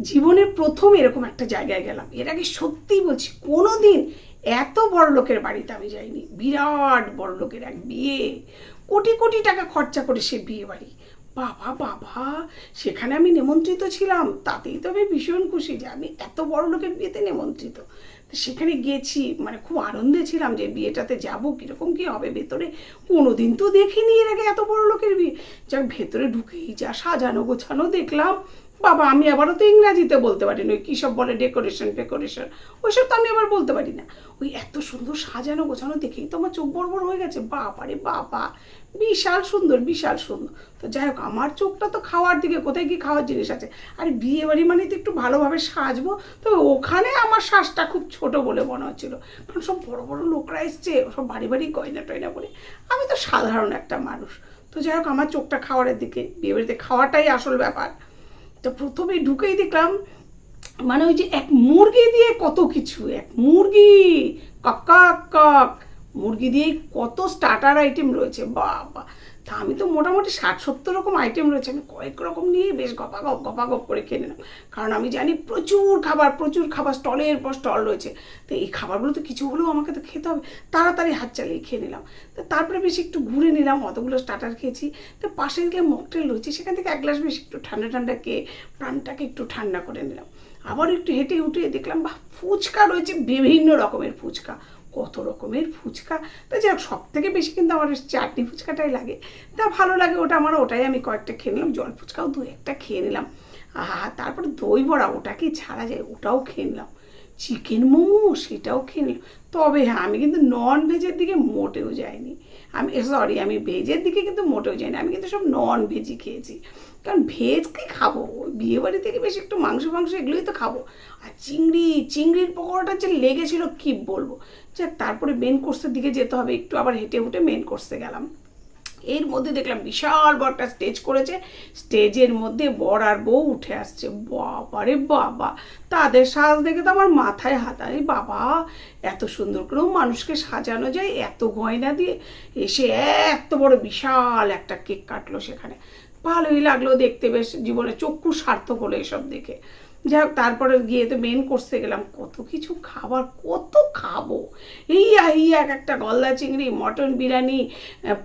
জীবনের প্রথম এরকম একটা জায়গায় গেলাম। এর আগে সত্যিই বলছি কোনো দিন এত বড় লোকের বাড়িতে আমি যাইনি। বিরাট বড় লোকের এক বিয়ে। কোটি কোটি টাকা খরচা করে সে বিয়ে বাড়ি। বাবা বাবা, সেখানে আমি নিমন্ত্রিত ছিলাম। তাতেই তো আমি ভীষণ খুশি যে আমি এত বড় লোকের বিয়েতে নিমন্ত্রিত। সেখানে গেছি মানে খুব আনন্দে ছিলাম যে বিয়েটাতে যাব, কীরকম কী হবে ভেতরে? কোনোদিন তো দেখিনি এর আগে এত বড় লোকের বিয়ে। যাক, ভেতরে ঢুকেই যা সাজানো গোছানো দেখলাম। বাবা, আমি আবারও তো ইংরাজিতে বলতে পারি না। ওই কী সব বলে ডেকোরেশন ফেকোরেশন ওইসব তো আমি আবার বলতে পারি না। ওই এত সুন্দর সাজানো গোছানো দেখেই তো আমার চোখ বড় বড় হয়ে গেছে। বাবা রে বাবা বিশাল সুন্দর বিশাল সুন্দর। তো যাই হোক, আমার চোখটা তো খাওয়ার দিকে, কোথায় কি খাওয়ার জিনিস আছে? আর বিয়ে বাড়ি মানে তো একটু ভালোভাবে সাজবো। তবে ওখানে আমার শ্বাসটা খুব ছোট বলে মনে হচ্ছিল। কারণ সব বড় বড় লোকরা এসছে, সব বাড়ি বাড়ি গয়না টয়না পরে। আমি তো সাধারণ একটা মানুষ। তো যাই হোক, আমার চোখটা খাওয়ারের দিকে বিয়ে বাড়িতে খাওয়াটাই আসল ব্যাপার। তো প্রথমে ঢুকেই দেখলাম মানে ওই যে এক মুরগি দিয়ে কত কিছু, এক মুরগি কক কক। মুরগি দিয়ে কত স্টার্টার আইটেম রয়েছে, বাবা। তা আমি তো মোটামুটি ষাট সত্তর রকম আইটেম রয়েছে, আমি কয়েক রকম নিয়ে বেশ গপাগপ গপাগপ করে খেয়ে নিলাম। কারণ আমি জানি প্রচুর খাবার প্রচুর খাবার স্টলের পর স্টল রয়েছে। তো এই খাবারগুলো তো কিছু হলেও আমাকে তো খেতে হবে। তাড়াতাড়ি হাত চালিয়ে খেয়ে নিলাম। তো তারপরে বেশি একটু ঘুরে নিলাম, অতগুলো স্টার্টার খেয়েছি। তো পাশে গেলে মকটেল রয়েছে, সেখান থেকে এক গ্লাস বেশি একটু ঠান্ডা ঠান্ডা খেয়ে প্রাণটাকে একটু ঠান্ডা করে নিলাম। আবার একটু হেঁটে উঠে দেখলাম, বাহ, ফুচকা রয়েছে, বিভিন্ন রকমের ফুচকা। কত রকমের ফুচকা। তা যাই হোক সব থেকে বেশি কিন্তু আমার চাটনি ফুচকাটাই লাগে। তা ভালো লাগে ওটা আমার, ওটাই আমি কয়েকটা খেয়ে নিলাম, জল ফুচকাও দু একটা খেয়ে নিলাম। আহা, তারপর দই বড়া ওটা কি ছাড়া যায়, ওটাও খেয়ে নিলাম। চিকেন মোমো সেটাও খেয়ে তবে হ্যাঁ আমি কিন্তু নন ভেজের দিকে মোটেও যাইনি। আমি সরি আমি ভেজের দিকে কিন্তু মোটেও যাইনি। আমি কিন্তু সব নন ভেজই খেয়েছি। কারণ ভেজ কি খাব? বিয়ে বাড়ি থেকে বেশি একটু মাংস মাংস এগুলোই তো খাব। আর চিংড়ি, চিংড়ির পকোড়াটা যে লেগেছিল কি বলব? যাক, তারপরে মেন কোর্সের দিকে যেতে হবে। একটু আবার হেঁটে উঠে মেন কোর্সে গেলাম। এর মধ্যে দেখলাম বিশাল বড় একটা স্টেজ করেছে স্টেজের মধ্যে বর আর বউ উঠে আসছে। বাবারে বাবা, তাদের সাজ দেখে তো আমার মাথায় হাত। আরে বাবা, এত সুন্দর করেও মানুষকে সাজানো যায়, এত গয়না দিয়ে। এসে এত বড় বিশাল একটা কেক কাটলো সেখানে। ভালোই লাগল দেখতে বেশ, জীবনে চক্ষু সার্থক হলো এসব দেখে। যাই হোক, তারপরে গিয়ে তো মেন কোর্সে গেলাম। কত কিছু খাবার, কত খাব। এই এই এক একটা গলদা চিংড়ি, মটন বিরিয়ানি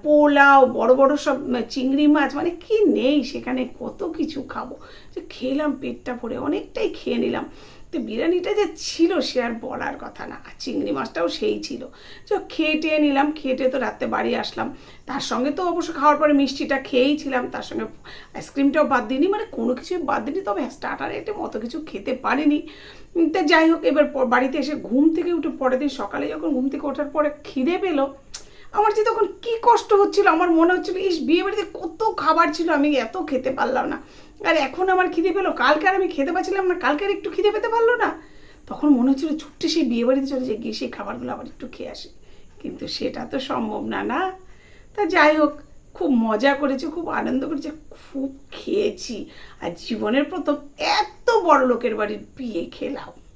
পোলাও, বড় বড় সব চিংড়ি মাছ মানে কি নেই সেখানে কত কিছু খাব। যে খেলাম পেটটা ভরে, অনেকটাই খেয়ে নিলাম। তো বিরিয়ানিটা যে ছিল সে আর বলার কথা না, আর চিংড়ি মাছটাও সেই ছিল। তো খেয়ে টেয়ে নিলাম খেয়ে টেয়ে তো রাত্রে বাড়ি আসলাম। তার সঙ্গে তো অবশ্য খাওয়ার পরে মিষ্টিটা খেয়েই ছিলাম তার সঙ্গে আইসক্রিমটাও বাদ দিইনি মানে কোনো কিছুই বাদ দিইনি, তবে স্টার্টার আইটেম অত কিছু খেতে পারিনি। তা যাই হোক, এবার বাড়িতে এসে ঘুম থেকে উঠে পরের দিন সকালে যখন ঘুম থেকে ওঠার পরে খিদে পেল, আমার যে তখন কি কষ্ট হচ্ছিল, আমার মনে হচ্ছিল, ইস বিয়ে বাড়িতে কত খাবার ছিল, আমি এত খেতে পারলাম না। আর এখন আমার খিদে পেল। কালকে আর আমি খেতে পারছিলাম না, কালকে আর একটু খিদে পেতে পারল না। তখন মনে হচ্ছিল ছুট্টে সেই বিয়ে বাড়িতে চলে যাই, গিয়ে সেই খাবারগুলো আবার একটু খেয়ে আসি। কিন্তু সেটা তো সম্ভব না না? তা যাই হোক, খুব মজা করেছে, খুব আনন্দ করেছে, খুব খেয়েছি। আর জীবনের প্রথম এত বড় লোকের বাড়ির বিয়ে খেলাম।